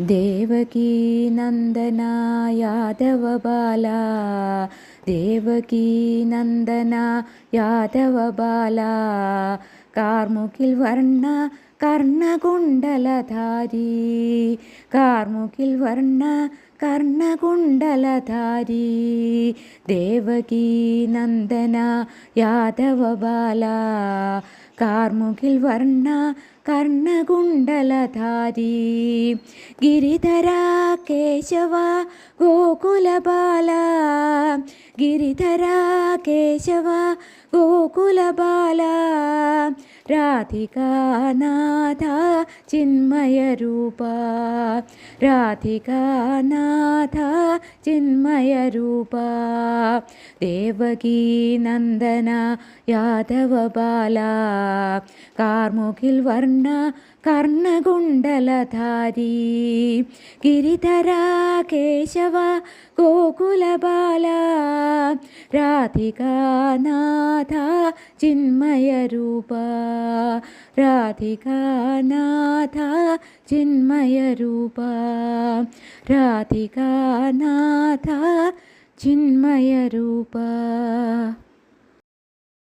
देवकी नन्दना यादवबाला देवकी नन्दना यादवबाला कार्मुकिल् वर्णा കർണകുണ്ടലധാരി. കാർമുകിൽ വർണ കർണകുണ്ടലധാരി. ദേവകീ നന്ദന യാദവ ബാല. കാർമുകിൽ വർണ കർണകുണ്ടലധാരി. ഗിരിധര കേശവ ഗോകുലബാല ഗിരിധര കേശവ ഗോകുലബാല രാധികാനാഥ ചിന്മയരൂപ രാധികാനാഥ ചിന്മയരൂപ ദേവകീ നന്ദന യാദവ ബാല. കാർമുകിൽ വർണ കർണകുണ്ടലധാരി. ഗിരിധര കേശവ ഗോകുലബാല. രാധികാനാഥ ചിന്മയരൂപ. രാധികാനാഥ ചിന്മയരൂപ. രാധികാനാഥ ചിന്മയരൂപ.